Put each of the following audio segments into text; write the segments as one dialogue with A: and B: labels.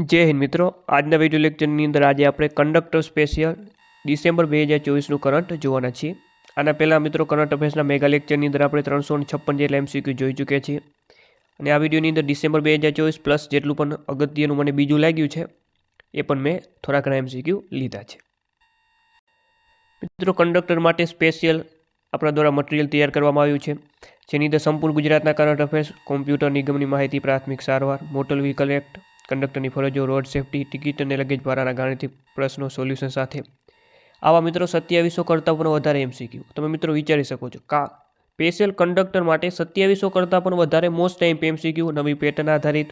A: જય હિન્દ મિત્રો, આજના વીડિયો લેક્ચરની અંદર આજે આપણે કંડક્ટર સ્પેશિયલ ડિસેમ્બર બે હજાર ચોવીસનું કરંટ જોવાના છીએ. આના પહેલાં મિત્રો કરંટ અફેર્સના મેગા લેક્ચરની અંદર આપણે ત્રણસો છપ્પન જેટલા એમસીક્યુ જોઈ ચૂક્યા છીએ. અને આ વિડીયોની અંદર ડિસેમ્બર બે હજાર ચોવીસ પ્લસ જેટલું પણ અગત્યનું મને બીજું લાગ્યું છે, એ પણ મેં થોડા ઘણા એમસીક્યુ લીધા છે. મિત્રો કંડક્ટર માટે સ્પેશિયલ આપણા દ્વારા મટીરિયલ તૈયાર કરવામાં આવ્યું છે. જેની અંદર સંપૂર્ણ ગુજરાતના કરંટ અફેર્સ કોમ્પ્યુટર નિગમની માહિતી, પ્રાથમિક સારવાર મોટર વ્હીકલ એક્ટ કંડક્ટરની ફરજો, રોડ સેફટી, ટિકિટ અને લગેજ ભાડાના ગાણિતિક પ્રશ્નો સોલ્યુશન સાથે. આવા મિત્રો સત્યાવીસો કરતાં પણ વધારે એમસીક્યુ તમે મિત્રો વિચારી શકો છો, કા સ્પેશિયલ કંડક્ટર માટે સત્યાવીસો કરતાં પણ વધારે મોસ્ટ ટાઈમ એમસીક્યુ નવી પેટર્ન આધારિત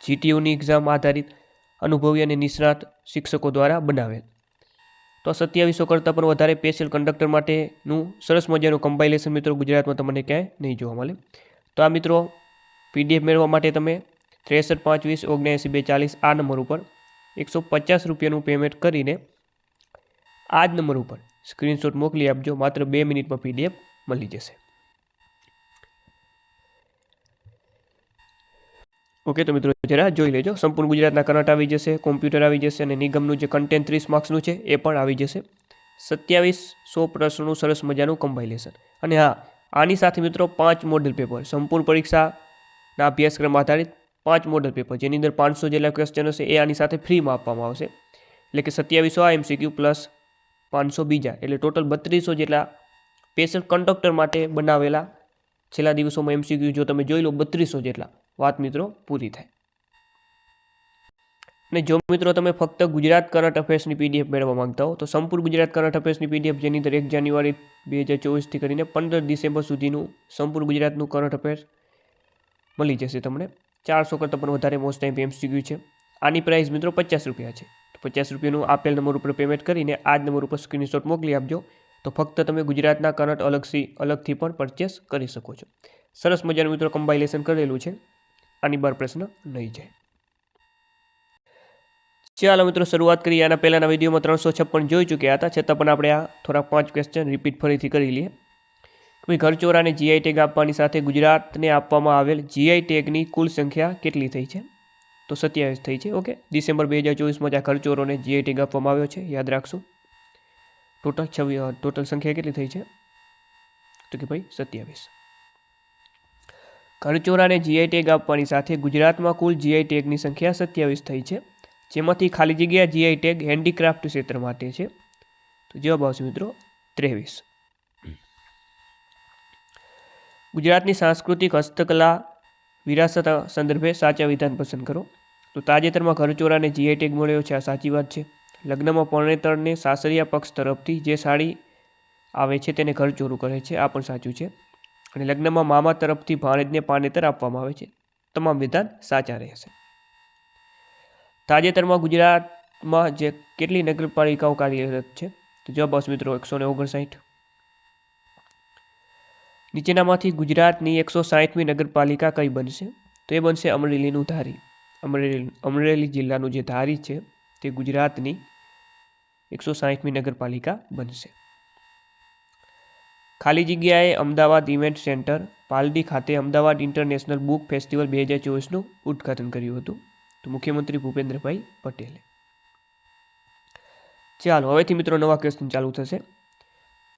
A: જીટીયુની એક્ઝામ આધારિત, અનુભવી અને નિષ્ણાત શિક્ષકો દ્વારા બનાવેલ. તો સત્યાવીસો કરતાં પણ વધારે સ્પેશિયલ કંડક્ટર માટેનું સરસ મજાનું કમ્પાઇલેશન મિત્રો ગુજરાતમાં તમને ક્યાંય નહીં જોવા મળે. તો આ મિત્રો પીડીએફ મેળવવા માટે તમે ત્રેસઠ પાંચ વીસ ઓગણએંસી બે ચાલીસ આ નંબર ઉપર એકસો પચાસ રૂપિયાનું પેમેન્ટ કરીને આ જ નંબર ઉપર સ્ક્રીનશોટ મોકલી આપજો. માત્ર બે મિનિટમાં પીડીએફ મળી જશે. ઓકે તો મિત્રો જરા જોઈ લેજો. સંપૂર્ણ ગુજરાતના કરંટ આવી જશે કોમ્પ્યુટર આવી જશે અને નિગમનું જે કન્ટેન્ટ ત્રીસ માર્ક્સનું છે, એ પણ આવી જશે. સત્યાવીસ સો પ્રશ્નોનું સરસ મજાનું કમ્પાઇલેશન અને હા, આની સાથે મિત્રો પાંચ મોડલ પેપર સંપૂર્ણ પરીક્ષાના અભ્યાસક્રમ આધારિત પાંચ મોડલ પેપર જેની અંદર પાંચસો જેટલા ક્વેશ્ચન હશે, એ આની સાથે ફ્રીમાં આપવામાં આવશે. એટલે કે સત્યાવીસો આ એમસીક્યુ પ્લસ પાંચસો બીજા, એટલે ટોટલ બત્રીસો જેટલા સ્પેશિયલ કંડક્ટર માટે બનાવેલા છેલ્લા દિવસોમાં એમસીક્યુ જો તમે જોઈ લો, બત્રીસો જેટલા. વાત મિત્રો પૂરી થાય. અને જો મિત્રો તમે ફક્ત ગુજરાત કરંટ અફેર્સની પીડીએફ મેળવવા માંગતા હો, તો સંપૂર્ણ ગુજરાત કરંટ અફેર્સની પીડીએફ જેની અંદર એક જાન્યુઆરી બે હજાર ચોવીસથી કરીને પંદર ડિસેમ્બર સુધીનું સંપૂર્ણ ગુજરાતનું કરંટ અફેર્સ મળી જશે તમને. ચારસો કરતાં પણ વધારે મોસ્ટ ટાઈમ એમસીક્યુ છે. આની પ્રાઇસ મિત્રો પચાસ રૂપિયા છે. તો પચાસ રૂપિયાનું આપેલ નંબર ઉપર પેમેન્ટ કરીને આ જ નંબર ઉપર સ્ક્રીનશોટ મોકલી આપજો. તો ફક્ત તમે ગુજરાતના કરંટ અલગથી અલગથી પણ પરચેસ કરી શકો છો. સરસ મજાનું મિત્રો કમ્બાઇલેશન કરેલું છે. આની બાર પ્રશ્ન નહીં જાય. ચાલો મિત્રો શરૂઆત કરીએ. આના પહેલાંના વિડીયોમાં ત્રણસો છપ્પન જોઈ ચૂક્યા હતા. છતાં પણ આપણે આ થોડા પાંચ ક્વેશ્ચન રિપીટ ફરીથી કરી લઈએ. ઘરચોરાને જીઆઈ ટેગ આપવાની સાથે ગુજરાતને આપવામાં આવેલ જીઆઈ ટેગની કુલ સંખ્યા કેટલી થઈ છે? તો સત્યાવીસ થઈ છે, ઓકે. ડિસેમ્બર બે હજાર ચોવીસમાં જ આ ઘરચોરોને જીઆઈ ટેગ આપવામાં આવ્યો છે, યાદ રાખશું. ટોટલ છવ્વી ટોટલ સંખ્યા કેટલી થઈ છે? તો કે ભાઈ સત્યાવીસ. ઘરચોરાને જીઆઈ ટેગ આપવાની સાથે ગુજરાતમાં કુલ જીઆઈ ટેગની સંખ્યા સત્યાવીસ થઈ છે. જેમાંથી ખાલી જગ્યા જીઆઈ ટેગ હેન્ડીક્રાફ્ટ ક્ષેત્ર માટે છે. તો જવાબ આવશે મિત્રો ત્રેવીસ. ગુજરાતની સાંસ્કૃતિક હસ્તકલા વિરાસત સંદર્ભે સાચા વિધાન પસંદ કરો. તો તાજેતરમાં ઘરચોરાને જીઆઈ ટેગ મળ્યો છે, આ સાચી વાત છે. લગ્નમાં પરણેતરને સાસરિયા પક્ષ તરફથી જે સાડી આવે છે તેને ઘરચોરું કરે છે, આ પણ સાચું છે. અને લગ્નમાં મામા તરફથી ભાણેજને પાનેતર આપવામાં આવે છે. તમામ વિધાન સાચા રહેશે. તાજેતરમાં ગુજરાતમાં જે કેટલી નગરપાલિકાઓ કાર્યરત છે, તો જવાબ મિત્રો એકસો ને ઓગણસાઠ. નીચેનામાંથી ગુજરાતની એકસો સાહીઠમી નગરપાલિકા કઈ બનશે? તો એ બનશે અમરેલીનું ધારી. અમરેલી અમરેલી જિલ્લાનું જે ધારી છે, તે ગુજરાતની એકસો સાહીઠમી નગરપાલિકા બનશે. ખાલી જગ્યાએ અમદાવાદ ઇવેન્ટ સેન્ટર પાલડી ખાતે અમદાવાદ ઇન્ટરનેશનલ બુક ફેસ્ટિવલ બે હજાર ચોવીસનું ઉદ્ઘાટન કર્યું હતું. તો મુખ્યમંત્રી ભૂપેન્દ્રભાઈ પટેલે. ચાલો, હવેથી મિત્રો નવા ક્વેશ્ચન ચાલુ થશે.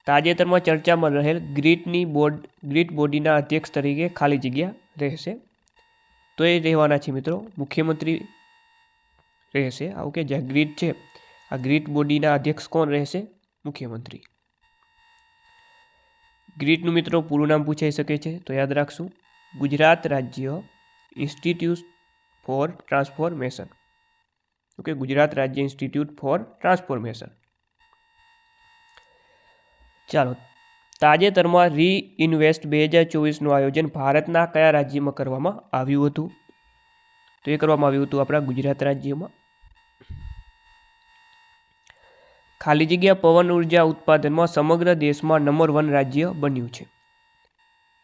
A: તાજેતરમાં ચર્ચામાં રહેલ ગ્રીટની બોર્ડ ગ્રીટ બોડીના અધ્યક્ષ તરીકે ખાલી જગ્યા રહેશે. તો એ રહેવાના છે મિત્રો. મુખ્યમંત્રી રહેશે. આવું કે જ્યાં ગ્રીટ છે, આ ગ્રીટ બોડીના અધ્યક્ષ કોણ રહેશે? મુખ્યમંત્રી. ગ્રીટનું મિત્રો પૂરું નામ પૂછાઈ શકે છે, તો યાદ રાખશું. ગુજરાત રાજ્ય institute for transformation. Okay, Gujarat રાજ્ય ઇન્સ્ટિટ્યૂટ ફોર ટ્રાન્સફોર્મેશન. ચાલો, તાજેતરમાં રી ઇન્વેસ્ટ બે હજાર ચોવીસનું આયોજન ભારતના કયા રાજ્યમાં કરવામાં આવ્યું હતું? તો એ કરવામાં આવ્યું હતું આપણા ગુજરાત રાજ્યમાં. ખાલી જગ્યા પવન ઊર્જા ઉત્પાદનમાં સમગ્ર દેશમાં નંબર વન રાજ્ય બન્યું છે.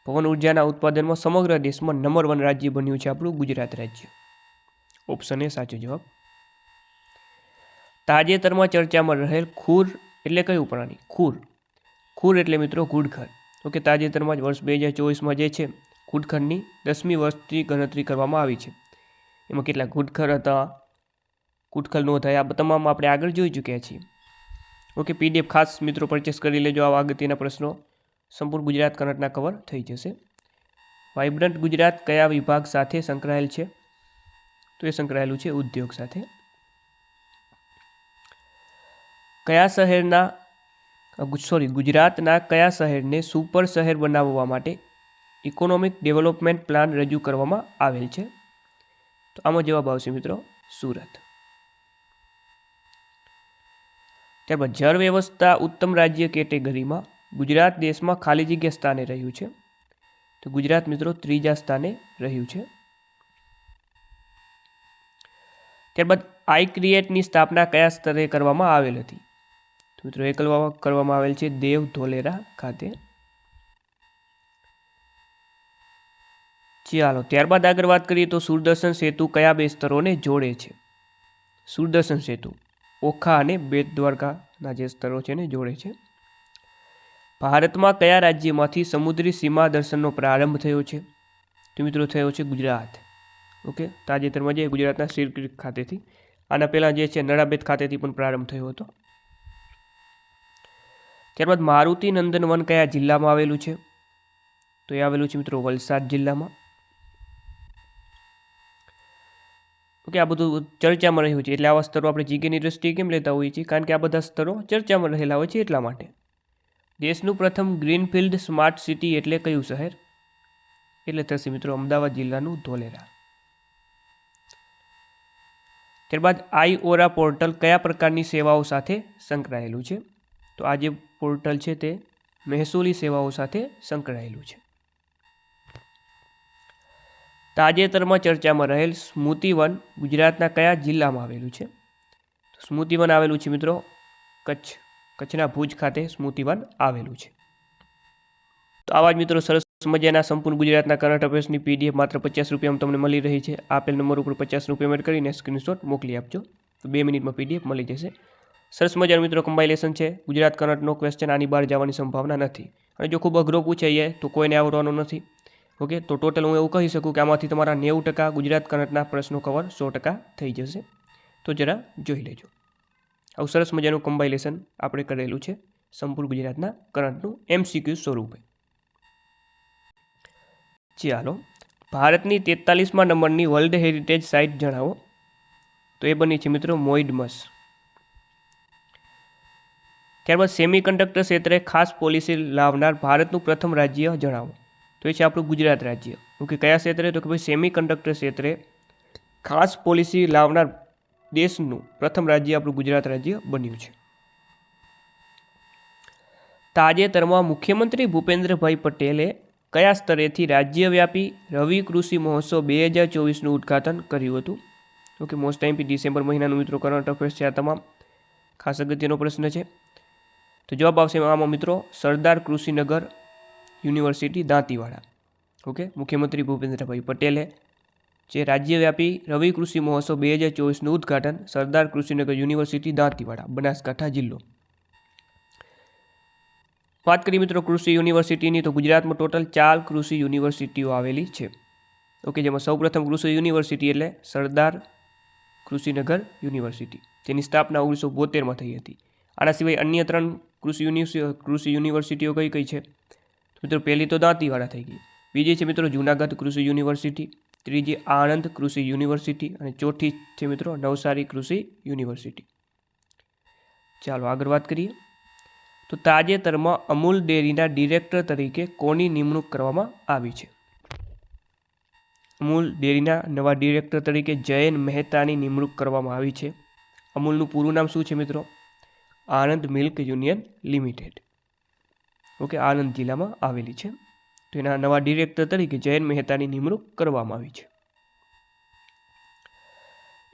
A: પવન ઉર્જાના ઉત્પાદનમાં સમગ્ર દેશમાં નંબર વન રાજ્ય બન્યું છે આપણું ગુજરાત રાજ્ય. ઓપ્શન એ સાચો જવાબ. તાજેતરમાં ચર્ચામાં રહેલ ખૂર એટલે કયું પ્રાણી? ખૂર. ખૂર એટલે મિત્રો ઘુડખર ઓકે તાજેતરમાં જ વર્ષ બે હજાર ચોવીસમાં જે છે ઘૂડખરની દસમી વર્ષથી ગણતરી કરવામાં આવી છે. એમાં કેટલા ઘૂડખર હતા કુટખલ નો થાય, આ તમામ આપણે આગળ જોઈ ચૂક્યા છીએ. ઓકે પીડીએફ ખાસ મિત્રો પરચેસ કરી લેજો, આવા અગત્યના પ્રશ્નો. સંપૂર્ણ ગુજરાત કરંટના કવર થઈ જશે. વાઇબ્રન્ટ ગુજરાત કયા વિભાગ સાથે સંકળાયેલ છે? તો એ સંકળાયેલું છે ઉદ્યોગ સાથે. કયા શહેરના સોરી ગુજરાતના કયા શહેરને સુપર શહેર બનાવવા માટે ઇકોનોમિક ડેવલપમેન્ટ પ્લાન રજૂ કરવામાં આવેલ છે? તો આમાં જવાબ આવશે મિત્રો, સુરત. ત્યારબાદ, જળ વ્યવસ્થા ઉત્તમ રાજ્ય કેટેગરીમાં ગુજરાત દેશમાં ખાલી જગ્યા સ્થાને રહ્યું છે. તો ગુજરાત મિત્રો ત્રીજા સ્થાને રહ્યું છે. ત્યારબાદ આઈ ક્રિએટની સ્થાપના કયા સ્તરે કરવામાં આવેલ હતી? તો મિત્રો, એ કરવામાં આવેલ છે દેવ ધોલેરા ખાતે. ચાલો, ત્યારબાદ આગળ વાત કરીએ તો સુરદર્શન સેતુ કયા બે સ્તરોને જોડે છે? સુરદર્શન સેતુ, ઓખા અને બેટ દ્વારકાના જે સ્તરો છે એને જોડે છે. ભારતમાં કયા રાજ્યમાંથી સમુદ્રી સીમા દર્શનનો પ્રારંભ થયો છે? તો મિત્રો, થયો છે ગુજરાત. ઓકે? તાજેતરમાં જે ગુજરાતના સિરક્રિક ખાતેથી. આના પહેલાં જે છે નડાબેત ખાતેથી પણ પ્રારંભ થયો હતો. ત્યારબાદ મારુતિ નંદનવન કયા જિલ્લામાં આવેલું છે? તો એ આવેલું છે મિત્રો વલસાડ જિલ્લામાં. ઓકે, આ બધું ચર્ચામાં રહ્યું છે. એટલે આવા સ્તરો આપણે જીકેની દ્રષ્ટિએ કેમ લેતા હોઈએ છીએ? કારણ કે આ બધા સ્તરો ચર્ચામાં રહેલા હોય છે એટલા માટે. દેશનું પ્રથમ ગ્રીનફિલ્ડ સ્માર્ટ સિટી એટલે કયું શહેર? એટલે થશે મિત્રો અમદાવાદ જિલ્લાનું ધોલેરા. ત્યારબાદ આઈ ઓરા પોર્ટલ કયા પ્રકારની સેવાઓ સાથે સંકળાયેલું છે? તો આ જે પોર્ટલ છે તે મહેસૂલી સેવાઓ સાથે સંકળાયેલું છે. તાજેતરમાં ચર્ચામાં રહેલ સ્મૃતિવન ગુજરાતના કયા જિલ્લામાં આવેલું છે? સ્મૃતિવન આવેલું છે મિત્રો કચ્છ. કચ્છના ભુજ ખાતે સ્મૃતિવન આવેલું છે. તો આવા જ મિત્રો સરસ મજાના સંપૂર્ણ ગુજરાતના કરંટ અફેર્સની પીડીએફ માત્ર પચાસ રૂપિયામાં તમને મળી રહી છે. આપેલ નંબર ઉપર પચાસ રૂપિયા પેમેન્ટ કરીને સ્ક્રીનશોટ મોકલી આપજો. તો બે મિનિટમાં પીડીએફ મળી જશે. સરસ મજાનું મિત્રો કમ્બાઇલેશન છે. ગુજરાત કરંટનો ક્વેશ્ચન આની બહાર જવાની સંભાવના નથી. અને જો ખૂબ અઘરો પૂછાઈએ તો કોઈને આવડવાનો નથી. ઓકે, તો ટોટલ હું એવું કહી શકું કે આમાંથી તમારા નેવું ટકા ગુજરાત કરંટના પ્રશ્નો કવર સો ટકા થઈ જશે. તો જરા જોઈ લેજો. આવું સરસ મજાનું કમ્બાઇલેશન આપણે કરેલું છે સંપૂર્ણ ગુજરાતના કરંટનું એમસીક્યુ સ્વરૂપે. ચાલો, ભારતની તેતાલીસમાં નંબરની વર્લ્ડ હેરિટેજ સાઇટ જણાવો. તો એ બની છે મિત્રો મોઇડમસ. ત્યારબાદ સેમિકન્ડક્ટર ક્ષેત્રે ખાસ પોલિસી લાવનાર ભારતનું પ્રથમ રાજ્ય જણાવો. તો એ છે આપણું ગુજરાત રાજ્ય. ઓકે કયા ક્ષેત્રે? તો કે ભાઈ સેમિકન્ડક્ટર ક્ષેત્રે ખાસ પોલિસી લાવનાર દેશનું પ્રથમ રાજ્ય આપણું ગુજરાત રાજ્ય બન્યું છે. તાજેતરમાં મુખ્યમંત્રી ભૂપેન્દ્રભાઈ પટેલે કયા સ્તરેથી રાજ્યવ્યાપી રવિ કૃષિ મહોત્સવ બે હજાર ચોવીસનું ઉદ્ઘાટન કર્યું હતું? ઓકે મોસ્ટ ટાઈમથી ડિસેમ્બર મહિનાનું મિત્રો કરંટ અફેર્સ છે આ તમામ. ખાસ અગત્યનો પ્રશ્ન છે. તો જવાબ આવશે આમાં મિત્રો સરદાર કૃષિનગર યુનિવર્સિટી દાંતીવાડા. ઓકે? મુખ્યમંત્રી ભૂપેન્દ્રભાઈ પટેલે જે રાજ્યવ્યાપી રવિ કૃષિ મહોત્સવ બે હજાર ચોવીસનું ઉદ્ઘાટન સરદાર કૃષિનગર યુનિવર્સિટી દાંતીવાડા, બનાસકાંઠા જિલ્લો. વાત કરીએ મિત્રો કૃષિ યુનિવર્સિટીની, તો ગુજરાતમાં ટોટલ ચાર કૃષિ યુનિવર્સિટીઓ આવેલી છે. ઓકે? જેમાં સૌપ્રથમ કૃષિ યુનિવર્સિટી એટલે સરદાર કૃષિનગર યુનિવર્સિટી. જેની સ્થાપના ઓગણીસો બોતેરમાં થઈ હતી. આના સિવાય અન્ય ત્રણ કૃષિ યુનિવર્સિ, કૃષિ યુનિવર્સિટીઓ કઈ કઈ છે? મિત્રો, પહેલી તો દાંતીવાડા થઈ ગઈ. બીજી છે મિત્રો, જૂનાગઢ કૃષિ યુનિવર્સિટી. ત્રીજી આણંદ કૃષિ યુનિવર્સિટી. અને ચોથી છે મિત્રો, નવસારી કૃષિ યુનિવર્સિટી. ચાલો આગળ વાત કરીએ. તો તાજેતરમાં અમૂલ ડેરીના ડિરેક્ટર તરીકે કોની નિમણૂક કરવામાં આવી છે? અમૂલ ડેરીના નવા ડિરેક્ટર તરીકે જયન મહેતાની નિમણૂક કરવામાં આવી છે. અમૂલનું પૂરું નામ શું છે મિત્રો? Anand milk union limited. Okay Anand જિલ્લામાં આવેલી છે. તો એના નવા ડિરેક્ટર તરીકે જયન મહેતાની નિમણૂક કરવામાં આવી છે.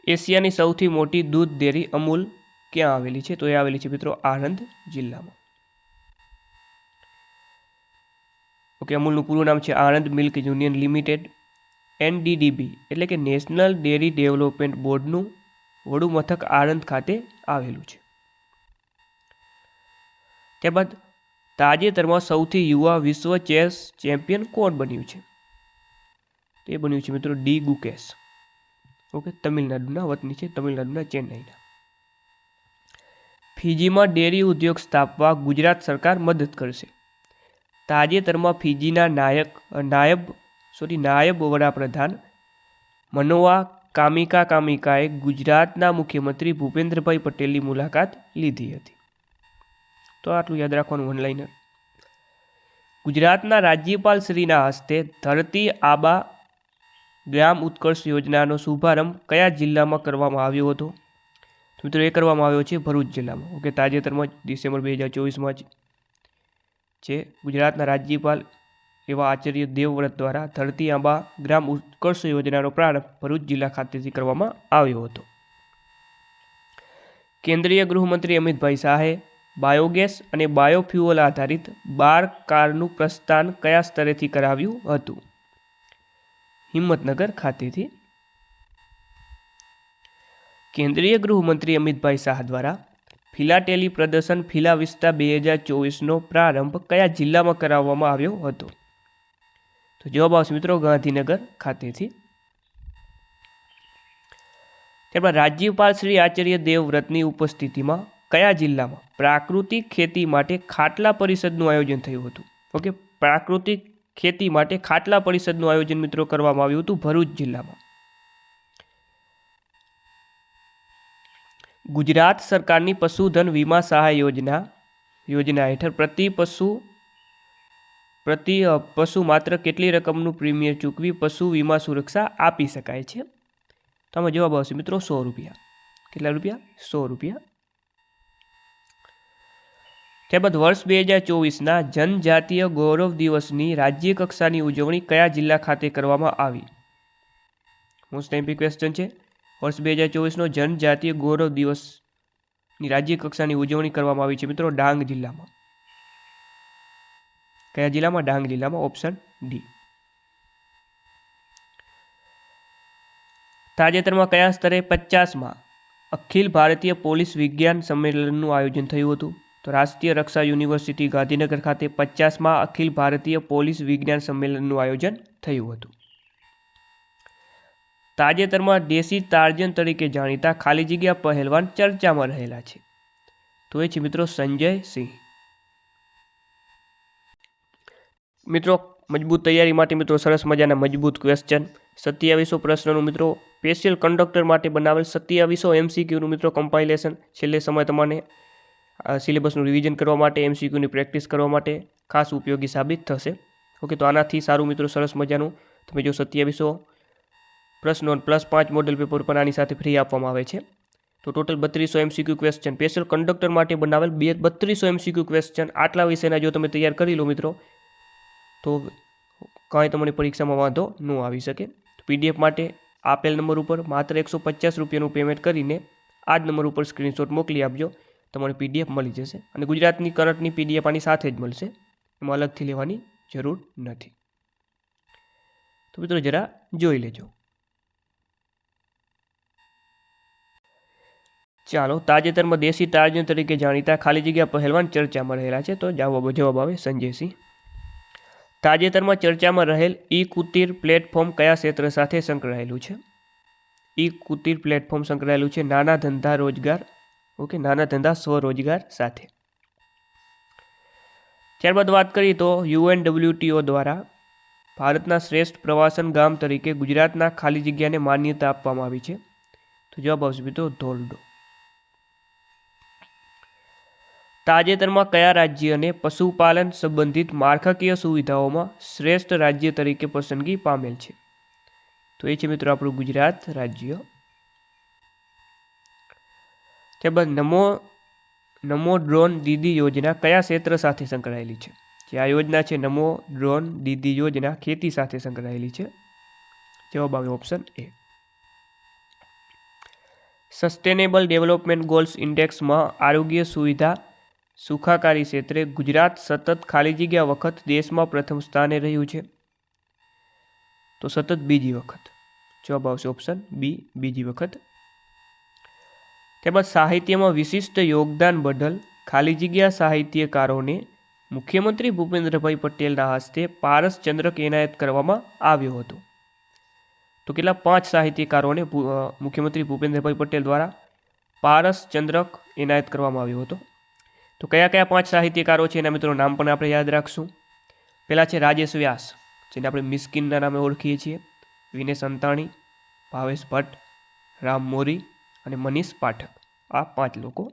A: એશિયાની સૌથી મોટી દૂધ ડેરી અમૂલ ક્યાં આવેલી છે? તો એ આવેલી છે મિત્રો આણંદ જિલ્લામાં. ઓકે, અમૂલનું પૂરું નામ છે Anand milk union limited. NDDB, એટલે કે નેશનલ ડેરી ડેવલપમેન્ટ બોર્ડનું વડું મથક આણંદ ખાતે આવેલું છે. ત્યારબાદ તાજેતરમાં સૌથી યુવા વિશ્વ ચેસ ચેમ્પિયન કોણ બન્યું છે? તે બન્યું છે મિત્રો ડી ગુકેશ. ઓકે, તમિલનાડુના વતની છે, તમિલનાડુના ચેન્નઈના. ફિજીમાં ડેરી ઉદ્યોગ સ્થાપવા ગુજરાત સરકાર મદદ કરશે. તાજેતરમાં ફિજીના નાયક નાયબ, સોરી, નાયબ વડાપ્રધાન મનોવા કામિકા કામિકાએ ગુજરાતના મુખ્યમંત્રી ભૂપેન્દ્રભાઈ પટેલની મુલાકાત લીધી હતી. તો આટલું યાદ રાખવાનું ઓનલાઈન ગુજરાતના રાજ્યપાલ શ્રીના હસ્તે ધરતી આબા ગ્રામ ઉત્કર્ષ યોજનાનો શુભારંભ કયા જિલ્લામાં કરવામાં આવ્યો હતો? મિત્રો, એ કરવામાં આવ્યો છે ભરૂચ જિલ્લામાં. ઓકે, તાજેતરમાં જ ડિસેમ્બર બે હજાર ચોવીસમાં જ છે ગુજરાતના રાજ્યપાલ એવા આચાર્ય દેવવ્રત દ્વારા ધરતી આંબા ગ્રામ ઉત્કર્ષ યોજનાનો પ્રારંભ ભરૂચ જિલ્લા ખાતેથી કરવામાં આવ્યો હતો. કેન્દ્રીય ગૃહમંત્રી અમિતભાઈ શાહે બાયોગેસ અને બાયોફ્યુઅલ આધારિત બાર કારનું પ્રસ્થાન કયા સ્તરેથી કરાવ્યું હતું? હિંમતનગર ખાતેથી. કેન્દ્રીય ગૃહમંત્રી અમિતભાઈ શાહ દ્વારા ફિલાટેલી પ્રદર્શન ફિલા વિસ્તા બે હજાર ચોવીસનો પ્રારંભ કયા જિલ્લામાં કરાવવામાં આવ્યો હતો? તો જવાબ આવશે મિત્રો ગાંધીનગર ખાતેથી. ત્યારબાદ રાજ્યપાલ શ્રી આચાર્ય દેવવ્રતની ઉપસ્થિતિમાં કયા જિલ્લામાં? પ્રાકૃતિક ખેતી માટે ખાટલા પરિષદનું આયોજન થયું હતું. ઓકે, પ્રાકૃતિક ખેતી માટે ખાટલા પરિષદનું આયોજન મિત્રો કરવામાં આવ્યું હતું ભરૂચ જિલ્લામાં. ગુજરાત સરકારની પશુધન વીમા સહાય યોજના યોજના હેઠળ પ્રતિ પશુ પ્રતિ પશુ માત્ર કેટલી રકમનું પ્રીમિયમ ચૂકવી પશુ વીમા સુરક્ષા આપી શકાય છે? તો આમાં જવાબ આવશે મિત્રો સો રૂપિયા. કેટલા રૂપિયા? સો રૂપિયા. ત્યારબાદ વર્ષ બે હજાર ચોવીસના જનજાતીય ગૌરવ દિવસની રાજ્ય કક્ષાની ઉજવણી કયા જિલ્લા ખાતે કરવામાં આવી? મોસ્ટ એમ્પી ક્વેશ્ચન છે. વર્ષ બે હજાર ચોવીસનો જનજાતીય ગૌરવ દિવસની રાજ્ય કક્ષાની ઉજવણી કરવામાં આવી છે મિત્રો ડાંગ જિલ્લામાં. કયા જિલ્લામાં? ડાંગ જિલ્લામાં, ઓપ્શન ડી. તાજેતરમાં કયા સ્તરે પચાસમાં અખિલ ભારતીય પોલીસ વિજ્ઞાન સંમેલનનું આયોજન થયું હતું? તો રાષ્ટ્રીય રક્ષા યુનિવર્સિટી ગાંધીનગર ખાતે પચાસમાં અખિલ ભારતીય પોલીસ વિજ્ઞાન સંમેલનનું આયોજન થયું હતું. તાજેતરમાં દેશી તાર્જન તરીકે જાણીતા ખાલી જગ્યા પહેલવાન ચર્ચામાં રહેલા છે. તો એ છે મિત્રો સંજય સિંહ. મિત્રો, મજબૂત તૈયારી માટે મિત્રો સરસ મજાના મજબૂત ક્વેશ્ચન સત્યાવીસો પ્રશ્નનું મિત્રો સ્પેશિયલ કંડક્ટર માટે બનાવેલ સત્યાવીસો એમસીક્યુનું મિત્રો કમ્પાઇલેશન છેલ્લે સમય તમને આ સિલેબસનું રિવિઝન કરવા માટે એમસીક્યુની પ્રેક્ટિસ કરવા માટે ખાસ ઉપયોગી સાબિત થશે. ઓકે તો આનાથી સારું મિત્રો, સરસ મજાનું. તમે જો સત્યાવીસો પ્રશ્નો પ્લસ પાંચ મોડેલ પેપર પણ આની સાથે ફ્રી આપવામાં આવે છે. તો ટોટલ બત્રીસો એમસીક્યુ ક્વેશ્ચન સ્પેશિયલ કંડક્ટર માટે બનાવેલ બે બત્રીસો એમસીક્યુ ક્વેશ્ચન આટલા વિષયના જો તમે તૈયાર કરી લો મિત્રો, તો કાંઈ તમને પરીક્ષામાં વાંધો ન આવી શકે. પીડીએફ માટે આપેલ નંબર ઉપર માત્ર એકસો પચાસ રૂપિયાનું પેમેન્ટ કરીને આ જ નંબર ઉપર સ્ક્રીનશોટ મોકલી આપજો. તમને પીડીએફ મળી જશે અને ગુજરાતની કરંટની પીડીએફ આની સાથે જ મળશે. એમાં અલગથી લેવાની જરૂર નથી. તો મિત્રો જરા જોઈ લેજો. ચાલો, તાજેતરમાં દેશી તાર્જન તરીકે જાણીતા ખાલી જગ્યા પહેલવાન ચર્ચામાં રહેલા છે, તો જવાબ જવાબ આવે સંજયસિંહ તાજેતરમાં ચર્ચામાં રહેલ ઈ કુતીર પ્લેટફોર્મ કયા ક્ષેત્ર સાથે સંકળાયેલું છે? ઈ કુતિર પ્લેટફોર્મ સંકળાયેલું છે નાના ધંધા રોજગાર ઓકે નાના ધંધા સ્વરોજગાર સાથે. ત્યારબાદ વાત કરીએ તો યુએનડબલ્યુટીઓ દ્વારા ભારતના શ્રેષ્ઠ પ્રવાસન ગામ તરીકે ગુજરાતના ખાલી જગ્યાને માન્યતા આપવામાં આવી છે. તો જવાબ આવશે મિત્રો ધોરડો. તાજેતરમાં કયા રાજ્યને પશુપાલન સંબંધિત માળખાકીય સુવિધાઓમાં શ્રેષ્ઠ રાજ્ય તરીકે પસંદગી પામેલ છે? તો એ છે મિત્રો આપણું ગુજરાત રાજ્ય. ત્યારબાદ નમો નમો ડ્રોન દીદી યોજના કયા ક્ષેત્ર સાથે સંકળાયેલી છે? જે આ યોજના છે, નમો ડ્રોન દીદી યોજના ખેતી સાથે સંકળાયેલી છે. જવાબ આવ્યો option A sustainable development goals ઇન્ડેક્સમાં આરોગ્ય સુવિધા સુખાકારી ક્ષેત્રે ગુજરાત સતત ખાલી જગ્યા વખત દેશમાં પ્રથમ સ્થાને રહ્યું છે. તો સતત બીજી વખત. જવાબ આવશે ઓપ્શન બી બીજી વખત. ત્યારબાદ સાહિત્યમાં વિશિષ્ટ યોગદાન બદલ ખાલી જગ્યા સાહિત્યકારોને મુખ્યમંત્રી ભૂપેન્દ્રભાઈ પટેલના હસ્તે પારસ ચંદ્રક એનાયત કરવામાં આવ્યો હતો. તો કેટલા પાંચ સાહિત્યકારોને મુખ્યમંત્રી ભૂપેન્દ્રભાઈ પટેલ દ્વારા પારસ ચંદ્રક એનાયત કરવામાં આવ્યો હતો. તો કયા કયા પાંચ સાહિત્યકારો છે એના મિત્રો નામ પણ આપણે યાદ રાખશું. પહેલાં છે રાજેશ વ્યાસ, જેને આપણે મિસ્કિનના નામે ઓળખીએ છીએ. વિનેશ અંતાણી ભાવેશ ભટ્ટ, રામ મોરી અને મનીષ પાઠક, આ પાંચ લોકો.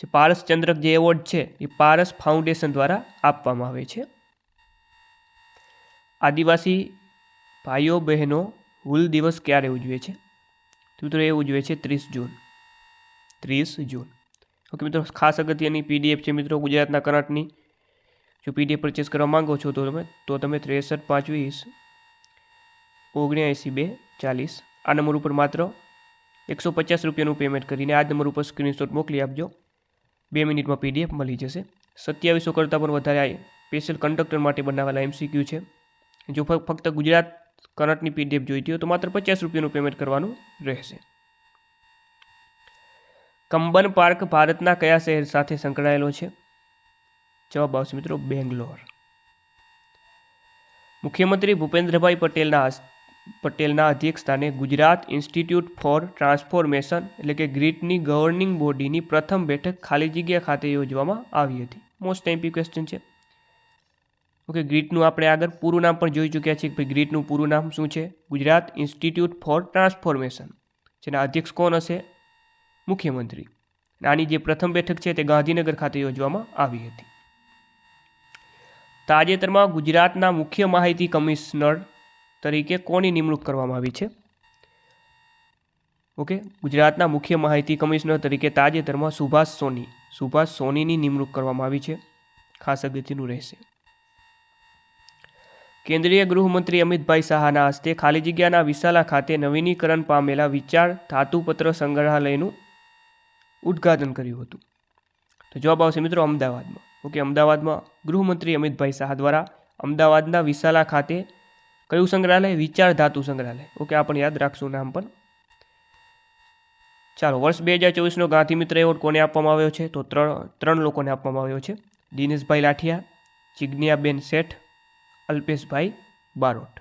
A: જે પારસ ચંદ્રક જે એવોર્ડ છે, એ પારસ ફાઉન્ડેશન દ્વારા આપવામાં આવે છે. આદિવાસી ભાઈઓ બહેનો હુલ દિવસ ક્યારે ઉજવે છે? મિત્રો, એ ઉજવે છે ત્રીસ જૂન. ત્રીસ જૂન. ઓકે, મિત્રો, ખાસ અગત્યની પીડીએફ છે મિત્રો ગુજરાતના કરંટની જો પીડીએફ પરચેસ કરવા માંગો છો તો તમે તો તમે ત્રેસઠ પાંચ વીસ ઓગણ્યાએંસી બે ચાલીસ આ નંબર ઉપર માત્ર એકસો પચાસ રૂપિયાનું પેમેન્ટ કરીને આ નંબર ઉપર સ્ક્રીનશોટ મોકલી આપજો. બે મિનિટમાં પીડીએફ મળી જશે. સત્યાવીસો કરતાં પણ વધારે સ્પેશિયલ કંડક્ટર માટે બનાવેલા એમસીક્યુ છે. જો ફક્ત ગુજરાત કરંટની પીડીએફ જોઈતી હોય તો માત્ર પચાસ રૂપિયાનું પેમેન્ટ કરવાનું રહેશે. કંબન પાર્ક ભારતના કયા શહેર સાથે સંકળાયેલો છે? જવાબ આવશે મિત્રો બેંગ્લોર. મુખ્યમંત્રી ભૂપેન્દ્રભાઈ પટેલના હસ્ત- પટેલના અધ્યક્ષસ્થાને ગુજરાત ઇન્સ્ટિટ્યૂટ ફોર ટ્રાન્સફોર્મેશન એટલે કે ગ્રીટની ગવર્નિંગ બોડીની પ્રથમ બેઠક ખાલી જગ્યા ખાતે યોજવામાં આવી હતી. મોસ્ટ એમપી ક્વેશ્ચન છે. ઓકે ગ્રીટનું આપણે આગળ પૂરું નામ પણ જોઈ ચૂક્યા છીએ કે ભાઈ ગ્રીટનું પૂરું નામ શું છે? Gujarat institute for transformation. જેના અધ્યક્ષ કોણ હશે? મુખ્યમંત્રી. આની જે પ્રથમ બેઠક છે તે ગાંધીનગર ખાતે યોજવામાં આવી હતી. તાજેતરમાં ગુજરાતના મુખ્ય માહિતી કમિશનર તરીકે કોની નિમણૂક કરવામાં આવી છે? ઓકે, ગુજરાતના મુખ્ય માહિતી કમિશનર તરીકે તાજેતરમાં સુભાષ સોની, સુભાષ સોનીની નિમણૂક કરવામાં આવી છે. ખાસ અગત્યનું રહેશે. કેન્દ્રીય ગૃહમંત્રી અમિતભાઈ શાહના હસ્તે ખાલી જગ્યાના વિશાલા ખાતે નવીનીકરણ પામેલા વિચાર ધાતુપત્ર સંગ્રહાલયનું ઉદ્ઘાટન કર્યું હતું. તો જવાબ આવશે મિત્રો અમદાવાદમાં. ઓકે, અમદાવાદમાં ગૃહમંત્રી અમિતભાઈ શાહ દ્વારા અમદાવાદના વિશાલા ખાતે કયું સંગ્રહાલય? વિચાર ધાતુ સંગ્રહાલય. ઓકે, આ પણ યાદ રાખશું નામ પણ ચાલો, વર્ષ બે હજાર ચોવીસનો ગાંધી મિત્ર એવોર્ડ કોને આપવામાં આવ્યો છે? તો ત્રણ ત્રણ લોકોને આપવામાં આવ્યો છે. દિનેશભાઈ લાઠિયા, જિજ્ઞાબેન શેઠ, અલ્પેશભાઈ બારોટ.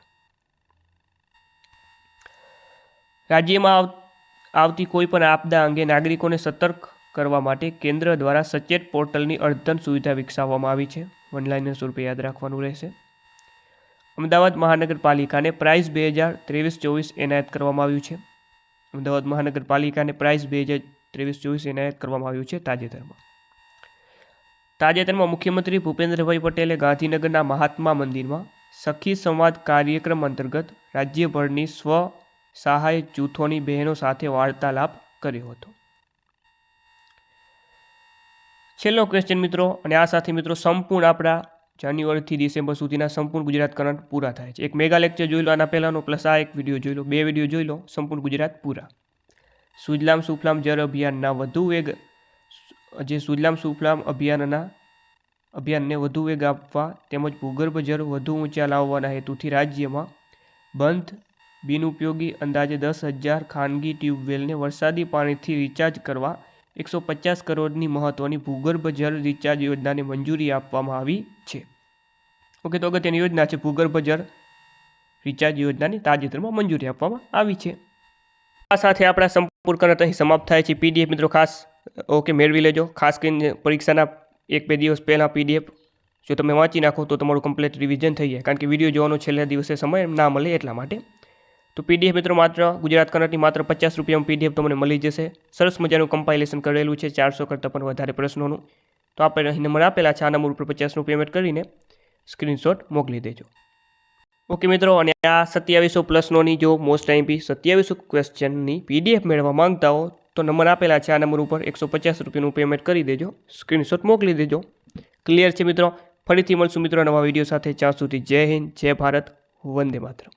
A: રાજ્યમાં આવ- આવતી કોઈ પણ આપદા અંગે નાગરિકોને સતર્ક કરવા માટે કેન્દ્ર દ્વારા સચેત પોર્ટલની અર્ધન સુવિધા વિકસાવવામાં આવી છે. વનલાઇનર સ્વરૂપે યાદ રાખવાનું રહેશે. અમદાવાદ મહાનગરપાલિકાને પ્રાઇઝ બે હજાર ત્રેવીસ ચોવીસ એનાયત કરવામાં આવ્યું છે. અમદાવાદ મહાનગરપાલિકાને પ્રાઇઝ બે હજાર ત્રેવીસ ચોવીસ એનાયત કરવામાં આવ્યું છે તાજેતરમાં. તાજેતરમાં મુખ્યમંત્રી ભૂપેન્દ્રભાઈ પટેલે ગાંધીનગરના મહાત્મા મંદિરમાં સખી સંવાદ કાર્યક્રમ અંતર્ગત રાજ્યભરની સ્વ સહાય જૂથોની બહેનો સાથે વાર્તાલાપ કર્યો હતો. છેલ્લો ક્વેશ્ચન મિત્રો, અને આ સાથે મિત્રો સંપૂર્ણ આપણા જાન્યુઆરીથી ડિસેમ્બર સુધીના સંપૂર્ણ ગુજરાત કરંટ પૂરા થાય છે. એક મેગા લેક્ચર જોઈ લો આના પહેલાંનો, પ્લસ આ એક વીડિયો જોઈ લો. બે વીડિયો જોઈ લો, સંપૂર્ણ ગુજરાત પૂરા. સુજલામ સુફલામ જળ અભિયાનના વધુ વેગ, જે સુજલામ સુફલામ અભિયાનના, અભિયાનને વધુ વેગ આપવા તેમજ ભૂગર્ભ જળ વધુ ઊંચા લાવવાના હેતુથી રાજ્યમાં બંધ, બિનઉપયોગી અંદાજે દસ હજાર ખાનગી ટ્યુબવેલને વરસાદી પાણીથી રિચાર્જ કરવા એકસો પચાસ કરોડની મહત્ત્વની ભૂગર્ભ જળ રિચાર્જ યોજનાને મંજૂરી આપવામાં આવી છે. ઓકે, તો અગત્યની યોજના છે ભૂગર્ભ જળ રિચાર્જ યોજનાની તાજેતરમાં મંજૂરી આપવામાં આવી છે. આ સાથે આપણા સંપૂર્ણ કરંટ અહીં સમાપ્ત થાય છે. પીડીએફ મિત્રો ખાસ, ઓકે, મેળવી લેજો. ખાસ કરીને પરીક્ષાના એક બે દિવસ પહેલાં પીડીએફ. જો તમે વાંચી નાખો તો તમારું કમ્પ્લીટ રિવિઝન થઈ જાય. કારણ કે વીડિયો જોવાનો છેલ્લા દિવસે સમય ના મળે એટલા માટે તો પીડીએફ મિત્રો માત્ર ગુજરાત કરંટની માત્ર પચાસ રૂપિયામાં પીડીએફ તમને મળી જશે. સરસ મજાનું કમ્પાઇલેશન કરેલું છે, ચારસો કરતાં પણ વધારે પ્રશ્નોનું. તો આપણે અહીં નંબર આપેલા છે, આ નંબર ઉપર પચાસનું પેમેન્ટ કરીને સ્ક્રીનશોટ મોકલી દેજો. ઓકે મિત્રો, અને આ સત્યાવીસો પ્લસનોની જો મોસ્ટ આઈમ્પી સત્યાવીસો ક્વેશ્ચનની પીડીએફ મેળવવા માંગતા હો, તો નંબર આપેલા છે, આ નંબર ઉપર એકસો પચાસ રૂપિયાનું પેમેન્ટ કરી દેજો. સ્ક્રીનશોટ મોકલી દેજો. ક્લિયર છે મિત્રો? ફરીથી મળશું મિત્રો નવા વીડિયો સાથે. જ્યાં સુધી જય હિન્દ, જય ભારત, વંદે માતરમ.